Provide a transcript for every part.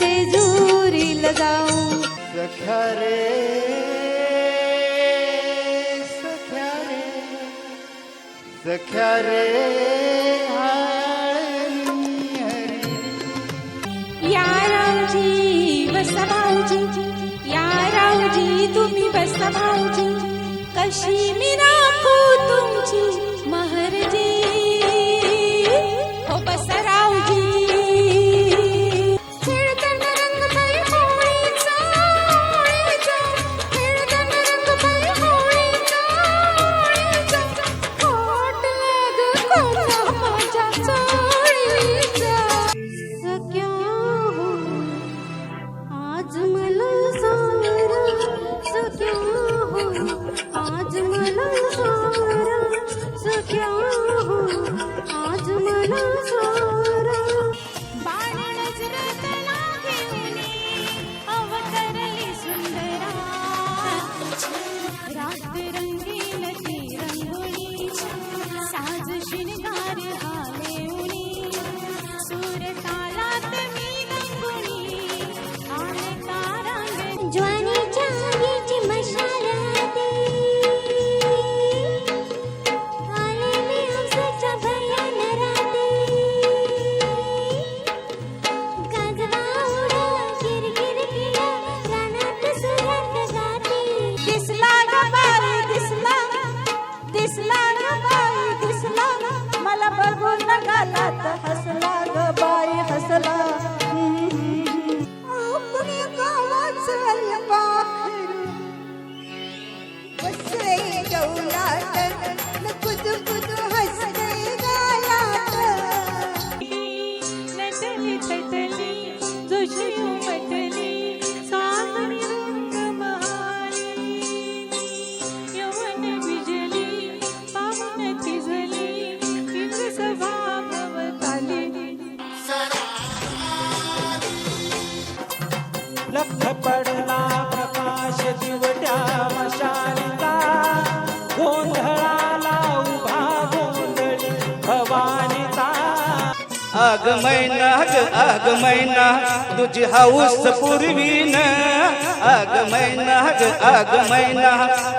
जेजुरील जाऊ. सख्या रे सख्या रे सख्या रे या रावजी या रावजी तुम्ही बसा भाऊजी कशी मी राखू तुमची आग मैना ग आग मैना तुझी हाऊस पूर्वीन. आग मैना ग आग मैना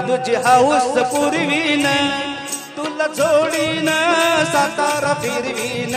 तुझी हाऊस पूर्वीन. तुला जोडीन सातारा फिरवीन.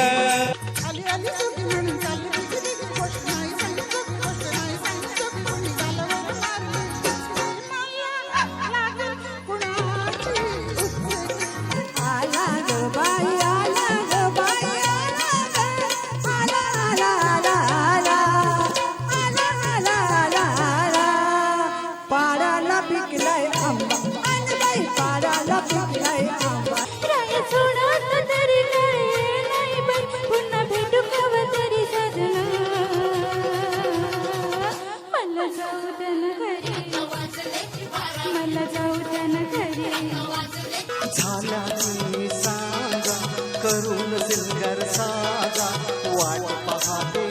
झाल्याची सांगा करून सिलगर साजा वाट पाहते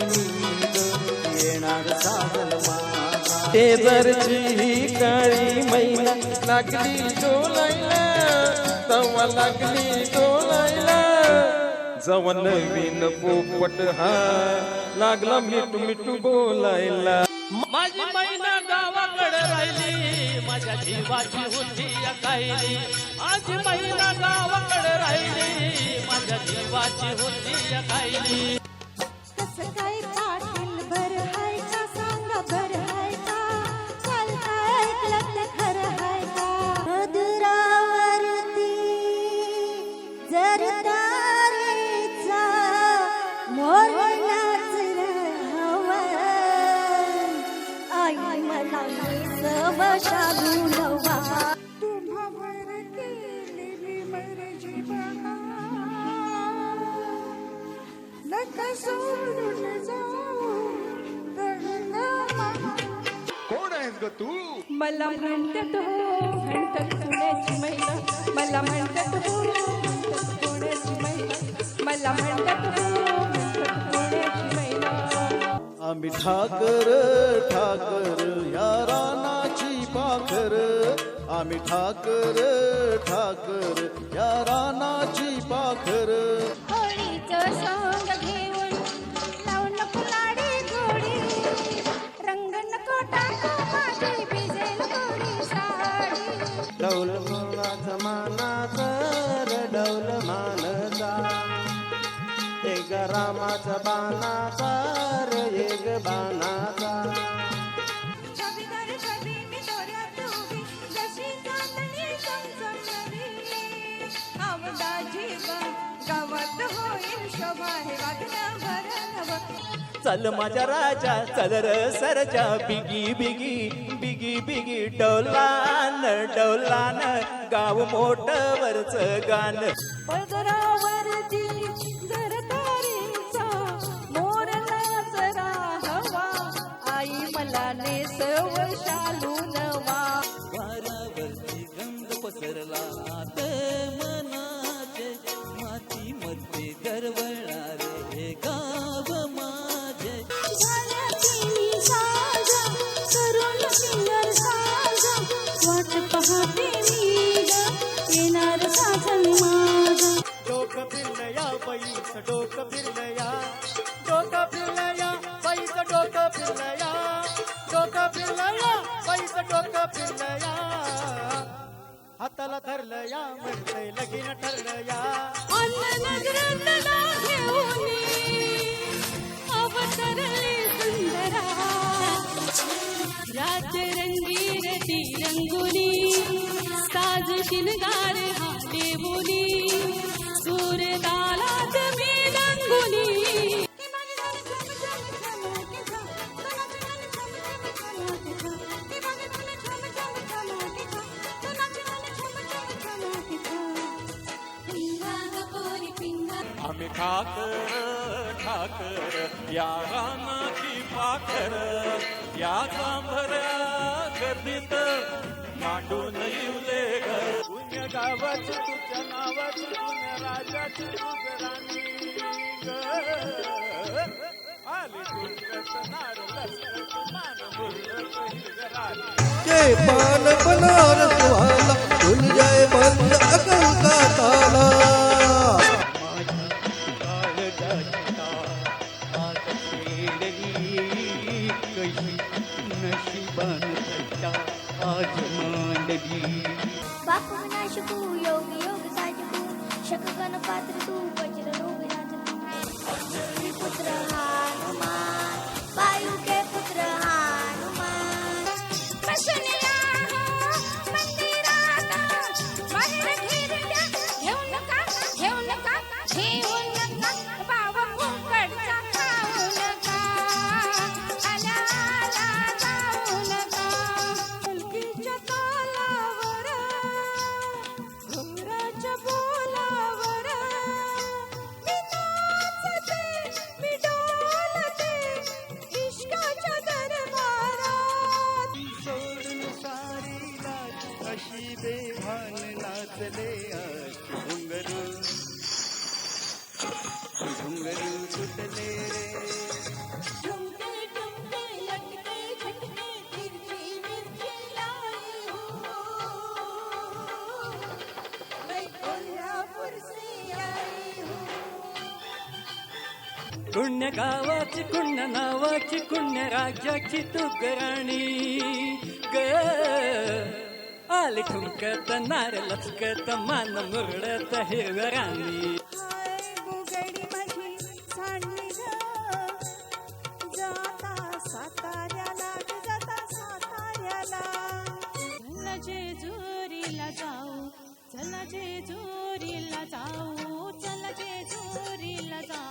येणार सागल माझा तेजरची काळी मैना लागली डोलायला तवा लागली डोलायला. जवन नवीन पोपट हा लागला मिठू मिठू बोलायला. माझी मैना गावाकडे राहिली माझ्या जीवाची होती काही माझी महिला गावाकडे राहिली. माझ्या जीवाची होती खायली ग तू? मला म्हणतात हो म्हणतात पुण्याची महिला. मला म्हणतात हो पुण्याची महिला. मला म्हणतात हो म्हणतात पुण्याची महिला. आम्ही ठाकर ठाकर या रानाची पाखर. आम्ही ठाकर ठाकर या रानाची पाखर. होळीचं सोंग घेऊन हे वागणं बरं नवं चल माझ्या राजा चल र सरजा बिगी बिगी बिगी बिगी डौलान डौलान. गाव मोठ वरच गाण. आई मला नेसव शालू नवा. वारावरती गंध पसरला. ते मनाचे माती मध्ये गरवणारे गाव माझे. करून सिंगर साजा. वाट पाहते मी येणार साजन माझं. डोक फिरलया बैस डोक फिरलया. डोक फिरलया बैस डोक फिरलया. डोक फिरलया. हाताला धरलया म्हणते लगीन ठरलया. अन्ननगरातला रंगीर ती सुंदरा. रंगुनी साज शिनगार हा देवुनी सूर तालात ठाकर ठाकर या रानाची पाखर या सांभऱ्या गर्दीत मांडून येऊले घर पुण्य गावाची तुझ्या नावाची पुण्य राजाची राणी आली तुझ्याच मान जय बनारस वाला खुल जाए बंद पुण्य गावाची पुण्य नावाची पुण्य राज्याची तू गराणी ग. आली ठुमकत नार लचकत मान मुरडत हिरवराणी हाय बुगडी माझी सांडली चला जेजुरीला जाऊ चला जेजुरीला जाऊ चला जेजुरीला जाऊ जाऊ.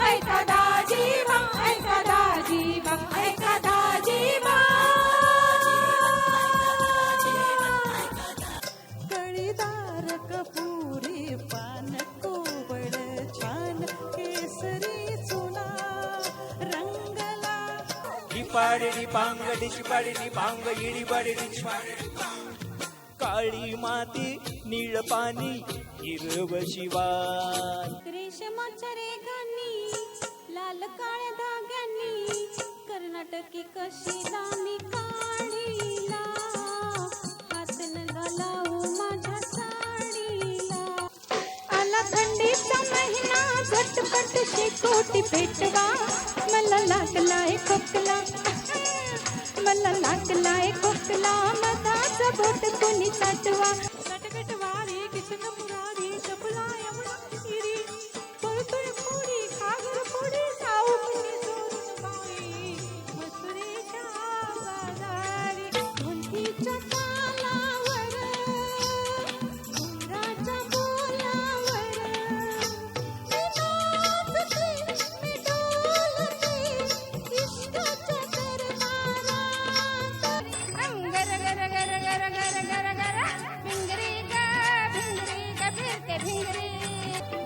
ही पाडी पांग डिशी पाडी पांग इडी पाडी काळी माती निळ पाणी हिरव शिवाय रेशमाच्या रेगांनी लाल काळ्या धाग्यांनी कर्नाटकी कशी दामी काढी थंडीचा महिना झटपट शेकोटी पेटवा मला लागलाय खोकला. मला लागलाय खोकला. मधाचा बोट कोणी साठवा.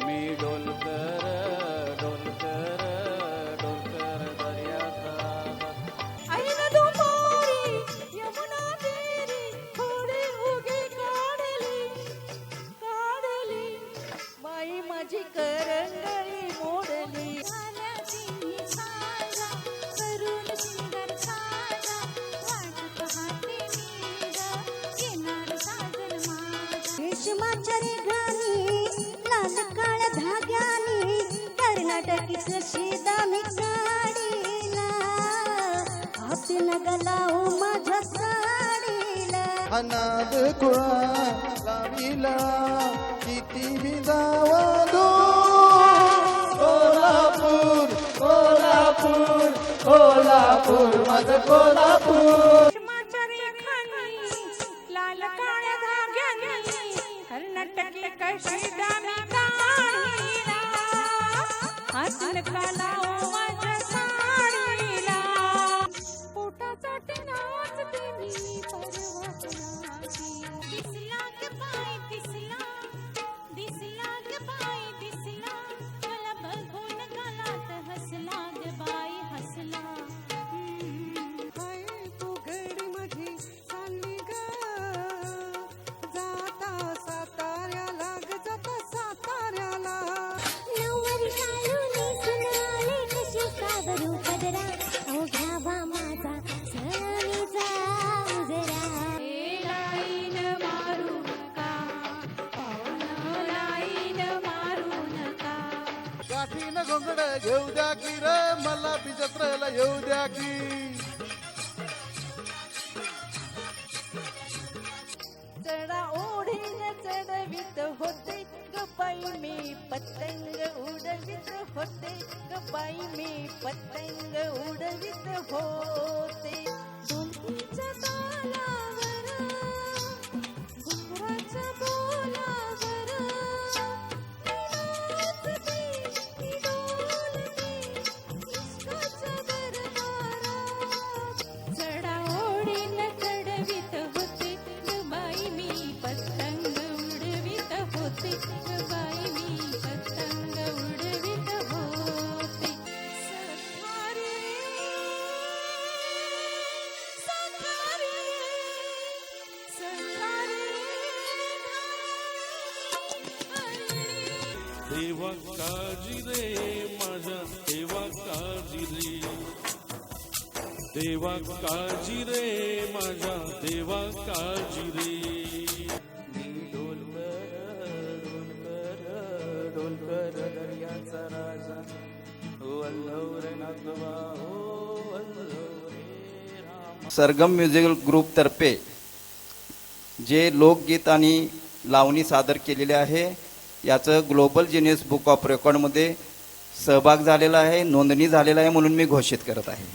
मी डोलकर डोलकर डोलकर दर्याचा बाई माझी करंगळी मोडली. रेशमाच्या लाल काळ्या धाग्यानी कर्नाटकी कशी दामी साडीला हातीन गलाऊ माझ्या साडीला. अनाद कुळा लाविला किती विजावा दूर कोल्हापूर कोल्हापूर कोल्हापूर माझं कोल्हापूर. लाल काळ्या धाग्यांनी कर्नाटकी कशी दामी ಆಸನ ಕಲಾವೋ घेऊ द्या की रे मला बी येऊ द्या की. चढा ओढीन चढवित होते. गपाई मी पतंग उडवित होते. गपाई मी पतंग उडवित होते. ढोलकीच्या तालावर देवा काळजी रे माझ्या देवा काळजी रे. मी डोलकर डोलकर डोलकर दर्याचा राजा. वल्लव रे नागवा हो वल्लव रे राम. सरगम म्युझिकल ग्रुपतर्फे जे लोकगीत आणि लावणी सादर केलेले आहे याचं ग्लोबल जिनियस बुक ऑफ रेकॉर्डमध्ये सहभाग झालेला आहे नोंदणी झालेला आहे म्हणून मी घोषित करत आहे.